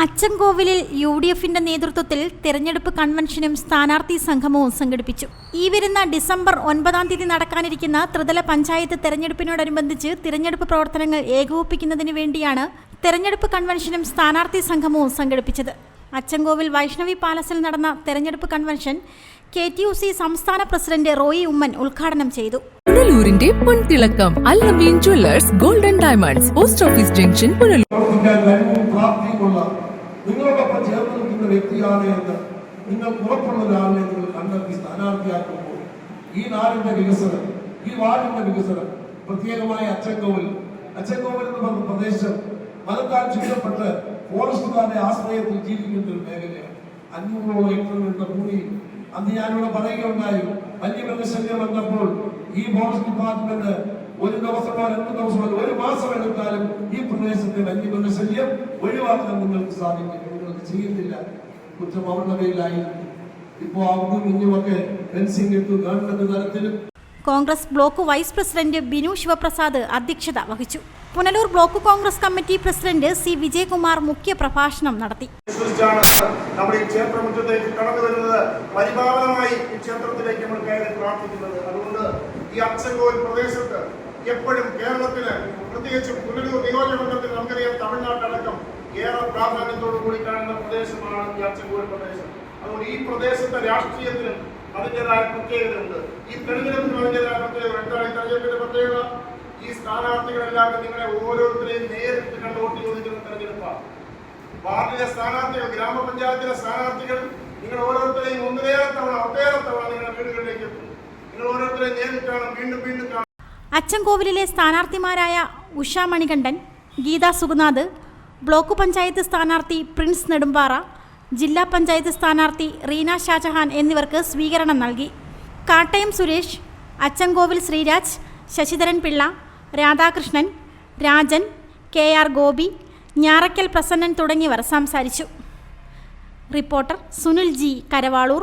അച്ചൻകോവിലിൽ U D എഫിന്റെ നേതൃത്വത്തിൽ തെരഞ്ഞെടുപ്പ് കൺവെൻഷനും സ്ഥാനാർത്ഥി സംഗമവും സംഘടിപ്പിച്ചു. ഈ വരുന്ന ഡിസംബർ ഒൻപതാം തീയതി നടക്കാനിരിക്കുന്ന ത്രിതല പഞ്ചായത്ത് തെരഞ്ഞെടുപ്പിനോടനുബന്ധിച്ച് തിരഞ്ഞെടുപ്പ് പ്രവർത്തനങ്ങൾ ഏകോപിപ്പിക്കുന്നതിന് വേണ്ടിയാണ് തെരഞ്ഞെടുപ്പ് കൺവെൻഷനും സ്ഥാനാർത്ഥി സംഗമവും സംഘടിപ്പിച്ചത്. അച്ചൻകോവിൽ വൈഷ്ണവി പാലസിൽ നടന്ന തെരഞ്ഞെടുപ്പ് convention K T U C സംസ്ഥാന പ്രസിഡന്റ് റോയി ഉമ്മൻ ഉദ്ഘാടനം ചെയ്തു. പുനലൂരിന്റെ പൊൻതിളക്കം Allameen jewellers golden diamonds post office junction Punalur. നിങ്ങളോടൊപ്പം ചേർന്ന് നിൽക്കുന്ന വ്യക്തിയാണ് എന്ന് നിങ്ങൾക്ക് ഉറപ്പുള്ള ഒരാളിനെ നിങ്ങൾ കണ്ടെത്തി സ്ഥാനാർത്ഥിയാക്കുമ്പോൾ ഈ നാടിന്റെ വികസനം ഈ വാർഡിന്റെ വികസനം പ്രത്യേകമായി അച്ചൻകോവിൽ അച്ചൻകോവിൽ എന്ന് പറഞ്ഞ പ്രദേശം മതത്താൽ ചുറ്റപ്പെട്ട് ഫോറസ്റ്റുകാരുടെ ആശ്രയത്തിൽ ജീവിക്കുന്ന ഒരു മേഖലയാണ്. അഞ്ഞൂറോളം ഏക്കറുകളുടെ ഭൂമി. അന്ന് ഞാനിവിടെ പറയുകയുണ്ടായി വന്യമൃഗശല്യം വന്നപ്പോൾ ഈ ഫോറസ്റ്റ് ഡിപ്പാർട്ട്മെന്റ് ഒരു ദിവസമോ രണ്ട് ദിവസമോ ഒരു മാസം എടുത്താലും ഈ പ്രദേശത്തെ വന്യമൃഗശല്യം ഒഴിവാക്കാൻ നിങ്ങൾക്ക് സാധിക്കും ചെയ്യുന്നില്ല കുറ്റം അവരുടെ പേരിലായിരുന്നു ഇപ്പോ അവിടും ഇനിയുമൊക്കെ ഫെൻസിംഗ് ഇട്ടു ഗവൺമെന്റ് തലത്തിലും. Congress block vice president Binu Sivaprasad അധ്യക്ഷത വഹിച്ചു. Punalur block Congress committee president C Vijayakumar മുഖ്യ പ്രഭാഷണം നടത്തി നമ്മുടെ ഈ ക്ഷേത്രമുറ്റത്തേക്ക് കടന്നു വരുന്നത്. പരിപാലനമായി ഈ ക്ഷേത്രത്തിലേക്ക് നമ്മൾ കയറി പ്രാർത്ഥിക്കുന്നത്. അതുകൊണ്ട് ഈ പ്രദേശത്ത് എപ്പോഴും കേരളത്തിന് പ്രത്യേകിച്ച് പുനലൂർ നിയോജകമണ്ഡലത്തിൽ നമുക്കറിയാം തമിഴ്നാട്ടടക്കം ഏറെ പ്രാധാന്യത്തോടു കൂടി കാണുന്ന പ്രദേശമാണ് ഈ പ്രദേശം. അതുകൊണ്ട് ഈ പ്രദേശത്തെ രാഷ്ട്രീയത്തിനും അതിന്റെതായ പ്രത്യേകതയുണ്ട്. ഈ തെരഞ്ഞെടുപ്പിനും അതിന്റെതായ പ്രത്യേകത എന്താണ് ഈ തെരഞ്ഞെടുപ്പിന്റെ പ്രത്യേകത? ഈ സ്ഥാനാർത്ഥികളെല്ലാവരും നിങ്ങളെ ഓരോരുത്തരെയും നേരിട്ട് കണ്ട് വോട്ട് ചോദിക്കുന്ന തെരഞ്ഞെടുപ്പാണ്. വാർഡിലെ സ്ഥാനാർത്ഥികൾ ഗ്രാമപഞ്ചായത്തിലെ സ്ഥാനാർത്ഥികൾ നിങ്ങൾ ഓരോരുത്തരെയും ഒന്നിലേറെ തവണ ഒട്ടേറെ തവണ നിങ്ങളുടെ വീടുകളിലേക്ക് എത്തും. നിങ്ങൾ ഓരോരുത്തരെയും നേരിട്ടാണ് വീണ്ടും വീണ്ടും കാണും അച്ചൻകോവിലിലെ സ്ഥാനാർത്ഥിമാരായ ഉഷ മണികണ്ഠൻ ഗീത സുഗുനാഥ് ബ്ലോക്ക് പഞ്ചായത്ത് സ്ഥാനാർത്ഥി പ്രിൻസ് നെടുമ്പാറ ജില്ലാ പഞ്ചായത്ത് സ്ഥാനാർത്ഥി റീന ഷാജഹാൻ എന്നിവർക്ക് സ്വീകരണം നൽകി. കാട്ടയം സുരേഷ് അച്ചൻകോവിൽ ശ്രീരാജ് ശശിധരൻ പിള്ള രാധാകൃഷ്ണൻ രാജൻ കെ ആർ ഗോപി ഞാറയ്ക്കൽ പ്രസന്നൻ തുടങ്ങിയവർ സംസാരിച്ചു. Reporter Sunil G Karavaloor.